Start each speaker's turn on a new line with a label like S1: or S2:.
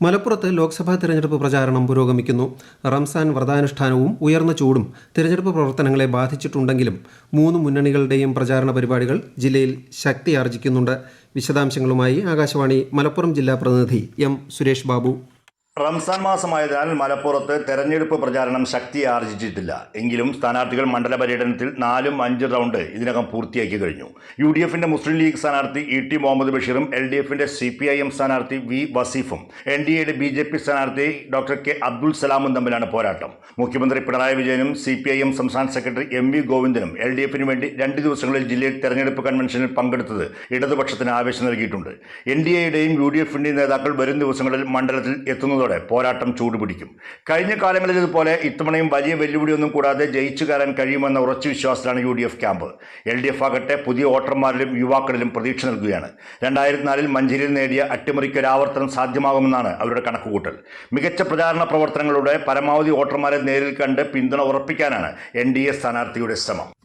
S1: മലപ്പുറത്ത് ലോക്സഭാ തെരഞ്ഞെടുപ്പ് പ്രചാരണം പുരോഗമിക്കുന്നു. റംസാൻ വ്രതാനുഷ്ഠാനവും ഉയർന്ന ചൂടും തെരഞ്ഞെടുപ്പ് പ്രവർത്തനങ്ങളെ ബാധിച്ചിട്ടുണ്ടെങ്കിലും മൂന്ന് മുന്നണികളുടെയും പ്രചാരണ പരിപാടികൾ ജില്ലയിൽ ശക്തിയാർജിക്കുന്നുണ്ട്. വിശദാംശങ്ങളുമായി ആകാശവാണി മലപ്പുറം ജില്ലാ പ്രതിനിധി എം സുരേഷ് ബാബു.
S2: റംസാൻ മാസമായതിനാൽ മലപ്പുറത്ത് തെരഞ്ഞെടുപ്പ് പ്രചാരണം ശക്തി ആർജിച്ചിട്ടില്ല. എങ്കിലും സ്ഥാനാർത്ഥികൾ മണ്ഡല പര്യടനത്തിൽ നാലും അഞ്ച് റൗണ്ട് ഇതിനകം പൂർത്തിയാക്കി കഴിഞ്ഞു. യു ഡി എഫിന്റെ മുസ്ലിം ലീഗ് സ്ഥാനാർത്ഥി ഇ ടി മുഹമ്മദ് ബഷീറും എൽ ഡി എഫിന്റെ സി പി ഐ എം സ്ഥാനാർത്ഥി വി വസീഫും എൻ ഡി എയുടെ ബി ജെ പി സ്ഥാനാർത്ഥി ഡോക്ടർ കെ അബ്ദുൽ സലാമും തമ്മിലാണ് പോരാട്ടം. മുഖ്യമന്ത്രി പിണറായി വിജയനും സി പി ഐ എം സംസ്ഥാന സെക്രട്ടറി എം വി ഗോവിന്ദനും എൽ ഡി എഫിന് വേണ്ടി രണ്ട് ദിവസങ്ങളിൽ ജില്ലയിൽ തെരഞ്ഞെടുപ്പ് കൺവെൻഷനിൽ പങ്കെടുത്തത് ഇടതുപക്ഷത്തിന് ആവേശം നൽകിയിട്ടുണ്ട്. എൻ ഡി എയുടെയും യു ഡി എഫിന്റെയും നേതാക്കൾ വരും ദിവസങ്ങളിൽ മണ്ഡലത്തിൽ എത്തുന്നതോടെ പോരാട്ടം ചൂടുപിടിക്കും. കഴിഞ്ഞ കാലങ്ങളിൽ ഇതുപോലെ ഇത്തവണയും വലിയ വെല്ലുവിളിയൊന്നും കൂടാതെ ജയിച്ചു കയറാൻ കഴിയുമെന്ന ഉറച്ച വിശ്വാസത്തിലാണ് U D F camp. L D F ആകട്ടെ പുതിയ വോട്ടർമാരിലും യുവാക്കളിലും പ്രതീക്ഷ നൽകുകയാണ്. രണ്ടായിരത്തി നാലിൽ മഞ്ചേരിയിൽ നേടിയ അട്ടിമറിക്ക് ഒരു ആവർത്തനം സാധ്യമാകുമെന്നാണ് അവരുടെ കണക്കുകൂട്ടൽ. മികച്ച പ്രചാരണ പ്രവർത്തനങ്ങളുടെ പരമാവധി വോട്ടർമാരെ നേരിൽ കണ്ട് പിന്തുണ ഉറപ്പിക്കാനാണ് എൻ ഡി എ സ്ഥാനാർത്ഥിയുടെ ശ്രമം.